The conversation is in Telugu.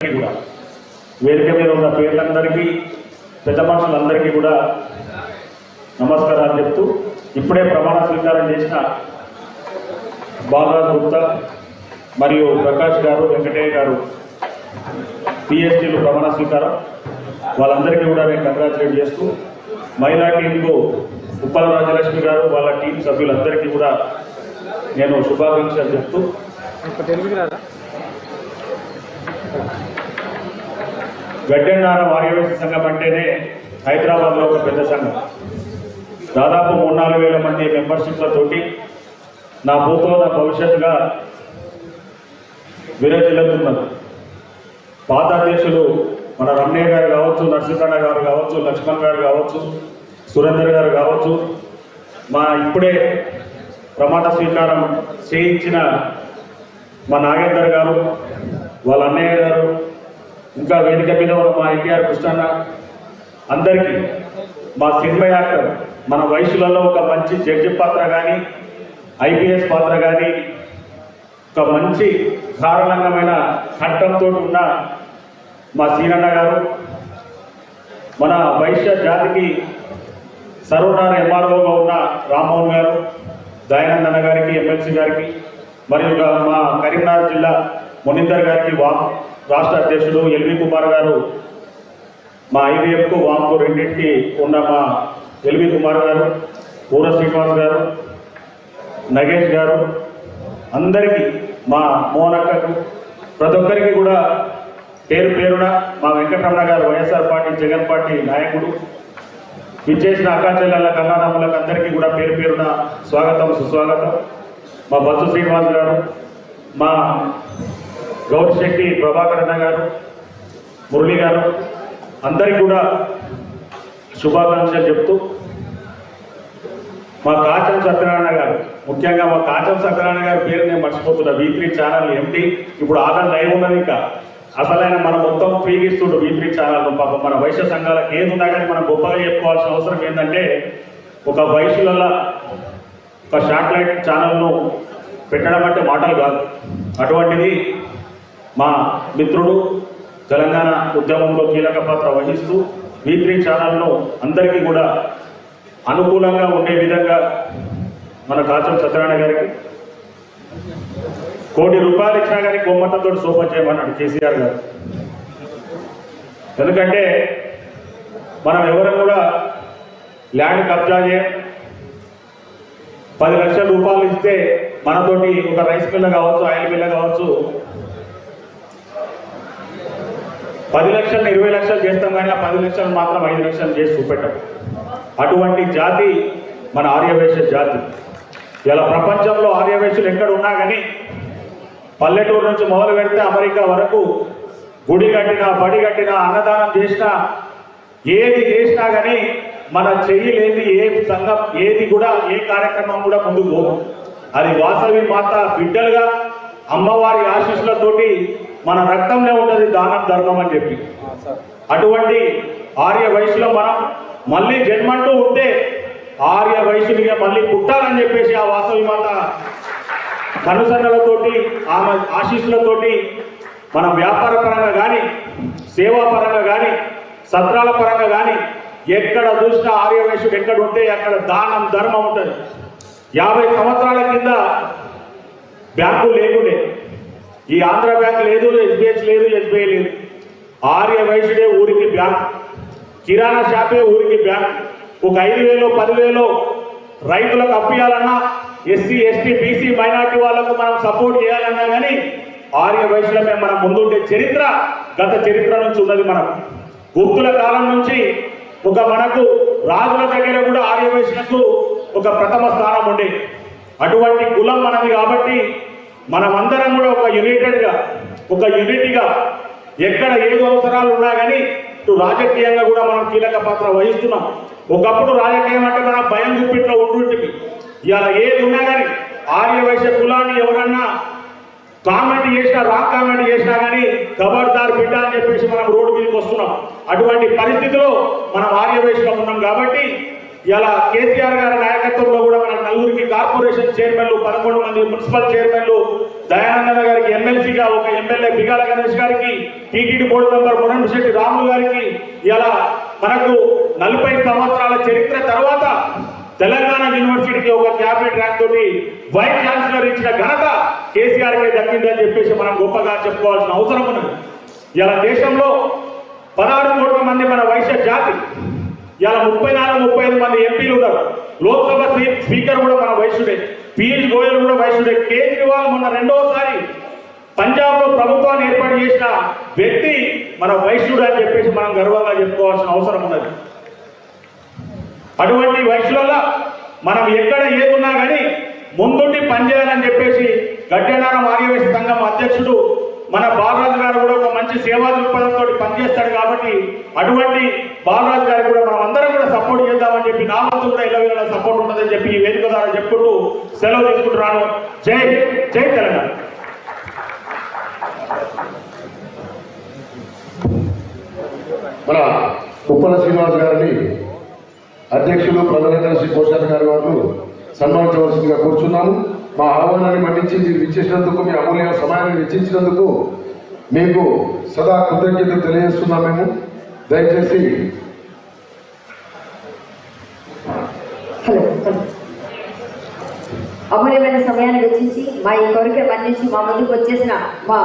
కూడా. వేదిక మీద ఉన్న పేర్లందరికీ పెద్ద మనుషులందరికీ కూడా నమస్కారాలు చెప్తూ ఇప్పుడే ప్రమాణ స్వీకారం చేసిన బాలరాజ్ గుప్తా మరియు ప్రకాష్ గారు వెంకటయ్య గారు పిఎస్టీలు ప్రమాణ స్వీకారం. వాళ్ళందరికీ కూడా నేను కంగ్రాచులేట్ చేస్తూ మహిళా టీంకు ఉప్పల రాజలక్ష్మి గారు వాళ్ళ టీం సభ్యులందరికీ కూడా నేను శుభాకాంక్షలు చెప్తూ ఒక తెలుగు ఆర్యవేశ సంఘం అంటేనే హైదరాబాద్లో ఒక పెద్ద సంఘం. దాదాపు మూడు నాలుగు వేల మంది మెంబర్షిప్లతోటి నా భూతో నా భవిష్యత్తుగా విరజిల్లుతున్నది. పాత అధ్యక్షులు మన రమణయ్య గారు కావచ్చు నరసింహన్న గారు కావచ్చు లక్ష్మణ్ గారు కావచ్చు సురేందర్ గారు కావచ్చు మా ఇప్పుడే ప్రమాణ స్వీకారం చేయించిన మా నాగేందర్ గారు వాళ్ళ అన్నయ్య గారు ఇంకా వేదిక మీద ఉన్న మా ఎన్టీఆర్ కృష్ణన్న అందరికీ మా సినిమా యాక్టర్ మన వయసులలో ఒక మంచి జడ్జి పాత్ర కానీ ఐపీఎస్ పాత్ర కానీ ఒక మంచి కారణంగమైన కంఠంతో ఉన్న మా సీనన్న గారు మన వైశ్య జాతికి సర్వనార ఎంఆర్ఓగా ఉన్న రామ్మోహన్ గారు దయానందన్న గారికి ఎమ్మెల్సీ గారికి మరియు మా కరీంనగర్ జిల్లా మునీందర్ గారికి వాక్ రాష్ట్ర అధ్యక్షుడు ఎల్వి కుమార్ గారు మా ఐవీఎఫ్కు వామ్కు రెండింటికి ఉన్న మా ఎల్వి కుమార్ గారు పూర శ్రీనివాస్ గారు నగేష్ గారు అందరికీ మా మోహనక్కకు ప్రతి ఒక్కరికి కూడా పేరు పేరున మా వెంకటరమణ గారు వైఎస్ఆర్ పార్టీ జగన్ పార్టీ నాయకుడు విచ్చేసిన అక్కాచెల్లెళ్ళ కన్నానమ్మలకు అందరికీ కూడా పేరు పేరున స్వాగతం సుస్వాగతం. మా బత్తు శ్రీనివాస్ గారు మా గౌరిశెట్టి ప్రభాకర్ అన్న గారు మురళి గారు అందరికీ కూడా శుభాకాంక్షలు చెప్తూ మా కాచం సత్యనారాయణ గారు ముఖ్యంగా మా కాచం సత్యనారాయణ గారి పేరు నేను మర్చిపోతున్నా. వీ త్రీ ఛానల్ ఎంటీ ఇప్పుడు ఆధార్ లైవ్ ఉన్నది ఇంకా. అసలైన మనం మొత్తం ఫ్రీగా ఇస్తుండు వీ త్రీ ఛానల్ పాపం మన వైశ్య సంఘాలకు ఏది ఉన్నా కానీ మనం గొప్పగా చెప్పుకోవాల్సిన అవసరం ఏంటంటే ఒక వయసులలో ఒక శాటిలైట్ ఛానల్ను పెట్టడం అంటే మాటలు కాదు. అటువంటిది మా మిత్రుడు తెలంగాణ ఉద్యమంలో కీలక పాత్ర వహిస్తూ వీ ఛానల్ను అందరికీ కూడా అనుకూలంగా ఉండే విధంగా మన కాచం సత్యనారాయణ గారికి కోటి రూపాయలు ఇచ్చినా కానీ గొమ్మటంతో సోప చేయమన్నాడు కేసీఆర్ గారు. ఎందుకంటే మనం ఎవరం కూడా ల్యాండ్ కబ్జా చేయం. పది లక్షల రూపాయలు ఇస్తే మనతోటి ఒక రైస్ మిల్ల కావచ్చు ఆయిల్ మిల్ల కావచ్చు పది లక్షలు ఇరవై లక్షలు చేస్తాం కానీ ఆ పది లక్షలు మాత్రం ఐదు లక్షలు చేసి చూపెట్టాం. అటువంటి జాతి మన ఆర్యవేశ జాతి. ఇలా ప్రపంచంలో ఆర్యవేశులు ఎక్కడ ఉన్నా కానీ పల్లెటూరు నుంచి మొదలు పెడితే అమెరికా వరకు గుడి కట్టినా బడి కట్టినా అన్నదానం చేసినా ఏది చేసినా కానీ మన చెయ్యలేని ఏ సంఘం ఏది కూడా ఏ కార్యక్రమం కూడా ముందుకు పోదు. అది వాసవి మాత బిడ్డలుగా అమ్మవారి ఆశీస్సులతోటి మన రక్తంలో ఉంటుంది దానం ధర్మం అని చెప్పి. అటువంటి ఆర్య వయసులో మనం మళ్ళీ జన్మంటూ ఉంటే ఆర్య వయసునిగా మళ్ళీ పుట్టాలని చెప్పేసి ఆ వాసవి మాత కనుసన్నలతోటి ఆమె ఆశీస్సులతోటి మన వ్యాపార పరంగా కానీ సేవా పరంగా కానీ సత్రాల పరంగా కానీ ఎక్కడ చూసినా ఆర్య వయసుడు ఎక్కడ ఉంటే అక్కడ దానం ధర్మం ఉంటుంది. యాభై సంవత్సరాల కింద బ్యాంకు లేకుండే. ఈ ఆంధ్ర బ్యాంక్ లేదు ఎస్బీఎస్ లేదు ఎస్బీఐ లేదు. ఆర్య వైశ్యుడే ఊరికి బ్యాంక్ కిరాణా షాపే ఊరికి బ్యాంక్. ఒక ఐదు వేలు పదివేలు రైతులకు అప్పియాలన్నా ఎస్సీ ఎస్టీ బీసీ మైనార్టీ వాళ్ళకు మనం సపోర్ట్ చేయాలన్నా కానీ ఆర్య వైశ్యులమే మనం ముందుండే చరిత్ర గత చరిత్ర నుంచి ఉన్నది మనం. గుప్తుల కాలం నుంచి ఒక మనకు రాజుల దగ్గర కూడా ఆర్య వైశ్యులకు ఒక ప్రథమ స్థానం ఉండే. అటువంటి కులం మనది కాబట్టి మనమందరం కూడా ఒక యునైటెడ్గా ఒక యూనిటీగా ఎక్కడ ఏదో అవసరాలు ఉన్నా కానీ ఇటు రాజకీయంగా కూడా మనం కీలక పాత్ర వహిస్తున్నాం. ఒకప్పుడు రాజకీయం అంటే మన భయం గుప్పిట్లో ఉంటుంటివి ఇవాళ ఏది ఉన్నా కానీ ఆర్యవైశ్య కులాన్ని ఎవరన్నా కామెంట్ చేసినా రాక్ కామెంట్ చేసినా కానీ ఖబర్దార్ బిడ్డ అని చెప్పేసి మనం రోడ్డు మీదకి వస్తున్నాం. అటువంటి పరిస్థితిలో మనం ఆర్యవైశ్యం ఉన్నాం కాబట్టి ఇలా కేసీఆర్ గారి నాయకత్వంలో కూడా మన నలుగురికి కార్పొరేషన్ చైర్మన్లు పదకొండు మంది మున్సిపల్ చైర్మన్లు దయానంద గారికి ఎమ్మెల్సీగా ఒక ఎమ్మెల్యే బిగాల గణేష్ గారికి TTD board member Murandi Ramulu గారికి ఇలా మనకు నలభై సంవత్సరాల చరిత్ర తర్వాత తెలంగాణ యూనివర్సిటీకి ఒక క్యాబినెట్ ర్యాంక్ తోటి వైస్ ఛాన్సలర్ ఇచ్చిన ఘనత కేసీఆర్కి దక్కిందని చెప్పేసి మనం గొప్పగా చెప్పుకోవాల్సిన అవసరం ఉన్నది. ఇలా దేశంలో పదహారు కోట్ల మంది మన వైశ్య జాతి ఇలా ముప్పై నాలుగు ముప్పై ఐదు మంది ఎంపీలు ఉన్నారు. లోక్సభ స్పీకర్ కూడా మన వైశ్యుడే పీయూష్ గోయల్ కూడా వైశ్యుడే కేజ్రీవాల్ మొన్న రెండవసారి పంజాబ్లో ప్రభుత్వాన్ని ఏర్పాటు చేసిన వ్యక్తి మన వైశ్యుడు అని చెప్పేసి మనం గర్వంగా చెప్పుకోవాల్సిన అవసరం ఉన్నది. అటువంటి వయసులలో మనం ఎక్కడ ఏదున్నా కానీ ముందుండి పనిచేయాలని చెప్పేసి గడ్డనారం ఆర్యవేశ సంఘం అధ్యక్షుడు మన బాలరాజు గారు కూడా ఒక మంచి సేవా దృక్పథంతో పనిచేస్తాడు కాబట్టి అటువంటి బాలరాజు గారు కూడా మనం అందరం కూడా సపోర్ట్ చేద్దామని చెప్పి నా వంతు కూడా ఇలా వేళ సపోర్ట్ ఉంటుందని చెప్పి ఈ వేదిక ద్వారా చెప్పుకుంటూ సెలవు తీసుకుంటున్నాను. జై జై తెలంగాణ. మన ఉప్పల శ్రీనివాస్ గారిని అధ్యక్షులు ప్రధాన శ్రీ కోశాల వారు సన్మానించవలసిందిగా కూర్చున్నాము. మా ఆహ్వానాన్ని మన్నించి విచ్చేసినందుకు మీ అమూల్య సమయాన్ని వెచ్చించినందుకు మీకు సదా కృతజ్ఞత తెలియజేస్తున్నాం మేము. దయచేసి అమూల్యమైన సమయాన్ని వెచ్చించి మా ఈ కోరిక మన్నించి మా ముందుకు వచ్చేసిన మా